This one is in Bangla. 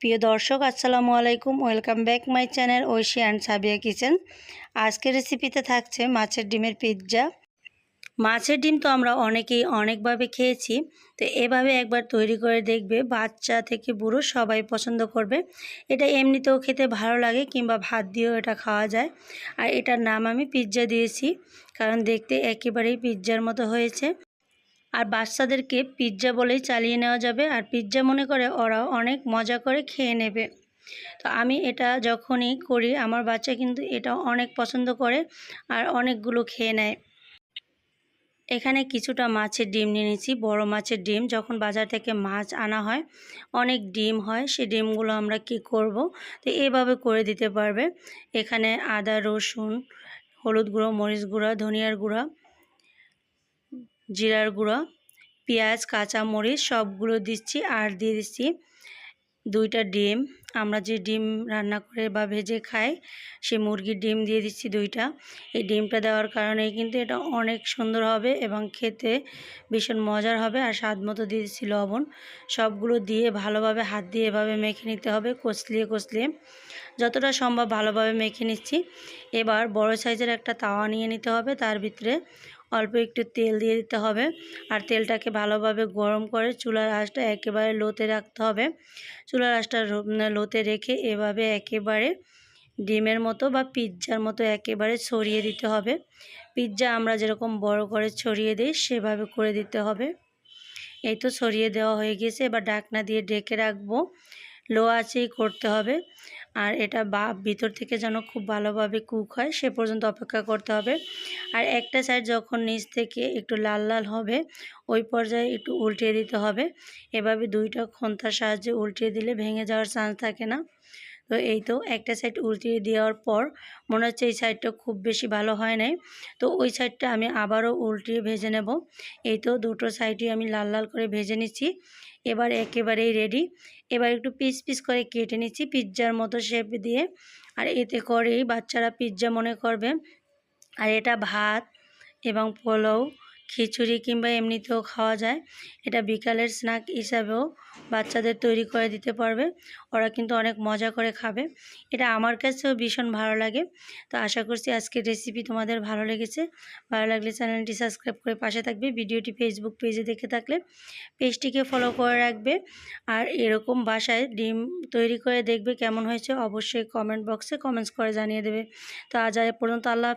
প্রিয় দর্শক, আসসালামু আলাইকুম। Welcome back my channel Oishi and Sabiya kitchen আজকের রেসিপিতে থাকছে মাছের ডিমের পিৎজা মাছের ডিম তো আমরা অনেকেই অনেকভাবে খেয়েছি, তো এভাবে একবার তৈরি করে দেখবে, বাচ্চা থেকে বুড়ো সবাই পছন্দ করবে। এটা এমনিতেও খেতে ভালো লাগে কিংবা ভাত দিয়েও এটা খাওয়া যায়। আর এটার নাম আমি পিৎজা দিয়েছি, কারণ দেখতে একেবারেই পিৎজার মতো হয়েছে। আর বাচ্চাদেরকে পিৎজা বলেই চালিয়ে নেওয়া যাবে। আর পিৎজা মনে করে ওরা অনেক মজা করে খেয়ে নেবে। তো আমি এটা যখনই করি, আমার বাচ্চা কিন্তু এটা অনেক পছন্দ করে আর অনেকগুলো খেয়ে নেয়। এখানে কিছুটা মাছের ডিম নিয়ে নিয়েছি। বড় মাছের ডিম, যখন বাজার থেকে মাছ আনা হয়, অনেক ডিম হয় সেই ডিমগুলো আমরা কি করব? তো এভাবে করে দিতে পারবে। এখানে আদা, রসুন, হলুদ গুঁড়ো, মরিচ গুঁড়া, ধনিয়ার গুঁড়া জিরার গুঁড়ো, পেঁয়াজ কাঁচা মরিচ সবগুলো দিচ্ছি আর দিয়ে দিচ্ছি দুইটা ডিম। আমরা যে ডিম রান্না করে বা ভেজে খাই, সে মুরগির ডিম দিয়ে দিচ্ছি দুইটা। এই ডিমটা দেওয়ার কারণে কিন্তু এটা অনেক সুন্দর হবে এবং খেতে ভীষণ মজার হবে আর স্বাদ মতো দিয়ে দিচ্ছি লবণ। সবগুলো দিয়ে ভালোভাবে হাত দিয়ে এভাবে মেখে নিতে হবে, কচলিয়ে কচলিয়ে। যতটা সম্ভব ভালোভাবে মেখে নিচ্ছি। এবার বড় সাইজের একটা তাওয়া নিয়ে নিতে হবে, তার ভিতরে অল্প একটু তেল দিয়ে দিতে হবে। আর তেলটাকে ভালোভাবে গরম করে চুলার আঁচটা একেবারে লোতে রাখতে হবে। চুলার আঁচটা লোতে রেখে এভাবে একেবারে ডিমের মতো বা পিৎজার মতো একেবারে ছড়িয়ে দিতে হবে। পিৎজা আমরা যেরকম বড় করে ছড়িয়ে দিই, সেভাবে করে দিতে হবে। এই তো ছড়িয়ে দেওয়া হয়ে গেছে। এবার ডাকনা দিয়ে ডেকে রাখব। লো আঁচেই করতে হবে। আর এটা বা ভিতর থেকে যেন খুব ভালোভাবে কুক হয়, সে পর্যন্ত অপেক্ষা করতে হবে। আর একটা সাইড যখন নিচ থেকে একটু লাল লাল হবে, ওই পর্যায়ে একটু উল্টিয়ে দিতে হবে। এভাবে দুইটা খন্তার সাহায্যে উল্টিয়ে দিলে ভেঙে যাওয়ার চান্স থাকে না। তো এই তো একটা সাইড উল্টিয়ে দেওয়ার পর মনে হচ্ছে এই সাইডটা খুব বেশি ভালো হয় নাই। তো ওই সাইডটা আমি আবারও উল্টিয়ে ভেজে নেব। এই তো দুটো সাইডই আমি লাল লাল করে ভেজে নিচ্ছি। এবার একেবারেই রেডি এবার একটু পিস পিস করে কেটে নিচ্ছি পিৎজার মতো শেপ দিয়ে। আর এতে করেই বাচ্চারা পিৎজা মনে করবে। আর এটা ভাত এবং পোলাও খিচুড়ি কিংবা এমনিতেও খাওয়া যায়। এটা বিকালের স্ন্যাক হিসাবেও বাচ্চাদের তৈরি করে দিতে পারবে। ওরা কিন্তু অনেক মজা করে খাবে। এটা আমার কাছেও ভীষণ ভালো লাগে। তো আশা করছি আজকের রেসিপি তোমাদের ভালো লেগেছে। ভালো লাগলে চ্যানেলটি সাবস্ক্রাইব করে পাশে থাকবে। ভিডিওটি ফেসবুক পেজে দেখে থাকলে পেজটিকে ফলো করে রাখবে। আর এরকম বাসায় ডিম তৈরি করে দেখবে কেমন হয়েছে, অবশ্যই কমেন্ট বক্সে কমেন্টস করে জানিয়ে দেবে। তো আজ পর্যন্ত আল্লাহ